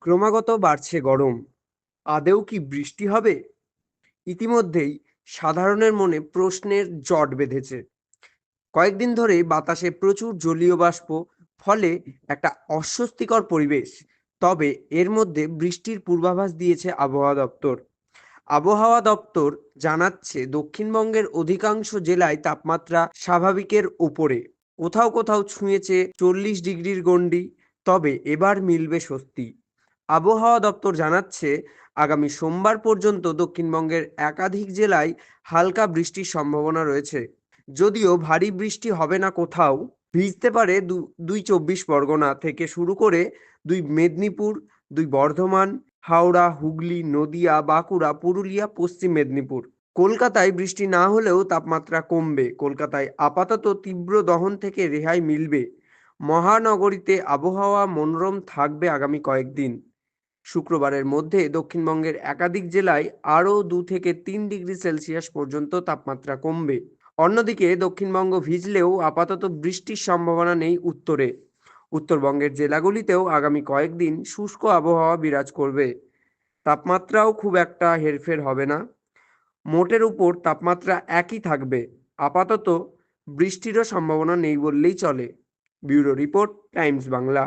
ক্রমাগত বাড়ছে গরম। আদেও কি বৃষ্টি হবে? ইতিমধ্যেই সাধারণের মনে প্রশ্নের জট বেঁধেছে। কয়েকদিন ধরে বাতাসে প্রচুর জলীয় বাষ্প, ফলে একটা অস্বস্তিকর পরিবেশ। তবে এর মধ্যে বৃষ্টির পূর্বাভাস দিয়েছে আবহাওয়া দপ্তর। আবহাওয়া দপ্তর জানাচ্ছে, দক্ষিণবঙ্গের অধিকাংশ জেলায় তাপমাত্রা স্বাভাবিকের ওপরে কোথাও কোথাও ছুঁয়েছে চল্লিশ ডিগ্রির গণ্ডি, তবে এবার মিলবে স্বস্তি। আবহাওয়া দপ্তর জানাচ্ছে, আগামী সোমবার পর্যন্ত দক্ষিণবঙ্গের একাধিক জেলায় হালকা বৃষ্টির সম্ভাবনা রয়েছে। যদিও ভারী বৃষ্টি হবে না কোথাও, ভিজতে পারে দুই চব্বিশ পরগনা থেকে শুরু করে দুই মেদিনীপুর, দুই বর্ধমান, হাওড়া, হুগলি, নদিয়া, বাঁকুড়া, পুরুলিয়া, পশ্চিম মেদিনীপুর। কলকাতায় বৃষ্টি না হলেও তাপমাত্রা কমবে। কলকাতায় আপাতত তীব্র দহন থেকে রেহাই মিলবে। মহানগরীতে আবহাওয়া মনোরম থাকবে আগামী কয়েকদিন। শুক্রবারের মধ্যে দক্ষিণবঙ্গের একাধিক জেলায় আরও দু থেকে তিন ডিগ্রি সেলসিয়াস পর্যন্ত তাপমাত্রা কমবে। অন্যদিকে দক্ষিণবঙ্গ ভিজলেও আপাতত বৃষ্টির সম্ভাবনা নেই উত্তরে। উত্তরবঙ্গের জেলাগুলিতেও আগামী কয়েকদিন শুষ্ক আবহাওয়া বিরাজ করবে। তাপমাত্রাও খুব একটা হেরফের হবে না। মোটের উপর তাপমাত্রা একই থাকবে। আপাতত বৃষ্টিরও সম্ভাবনা নেই বললেই চলে। Bureau report Times Bangla.